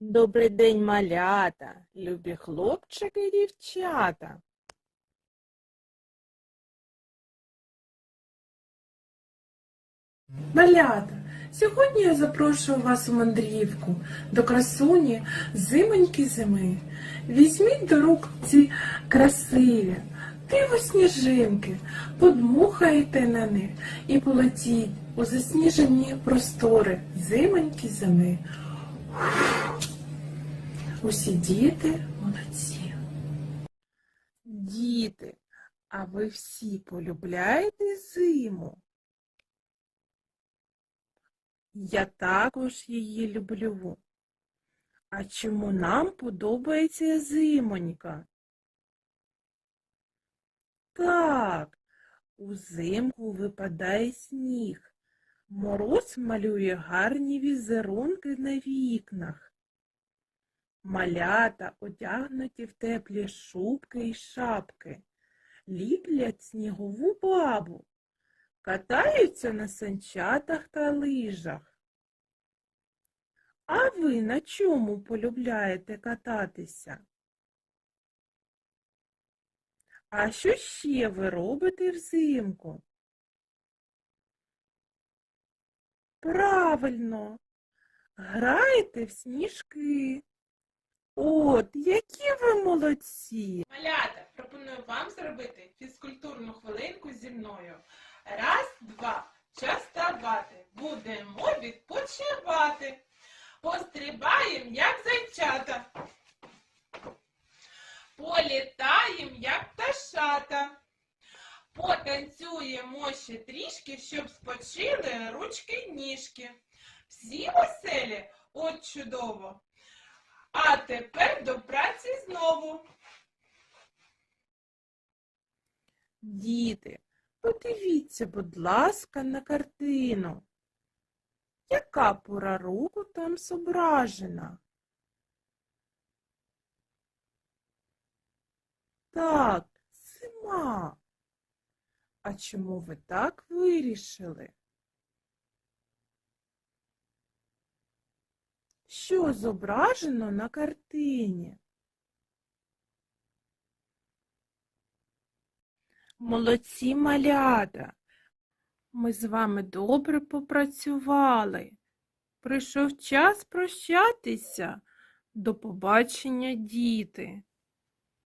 Добрий день, малята, любі хлопчики і дівчата. Малята, сьогодні я запрошую вас у мандрівку до красуні зимоньки зими. Візьміть до рук ці красиві, диво сніжинки, подмухайте на них і полетіть у засніжені простори зимоньки зими. Усі діти молодці. Діти, а ви всі полюбляєте зиму? Я також її люблю. А чому нам подобається зимонька? Так, узимку випадає сніг. Мороз малює гарні візерунки на вікнах. Малята одягнуті в теплі шубки й шапки, ліплять снігову бабу, катаються на санчатах та лижах. А ви на чому полюбляєте кататися? А що ще ви робите взимку? Правильно, граєте в сніжки. От, які ви молодці! Малята, пропоную вам зробити фізкультурну хвилинку зі мною. Раз, два. Час ставати. Будемо відпочивати. Пострибаєм, як зайчата. Політаєм, як пташата. Потанцюємо ще трішки, щоб спочили ручки ніжки. Всі веселі, от чудово. А тепер до праці знову. Діти, подивіться, будь ласка, на картину. Яка пора року там зображена? Так, зима. А чому ви так вирішили? Що зображено на картині? Молодці малята. Ми з вами добре попрацювали. Прийшов час прощатися. До побачення, діти.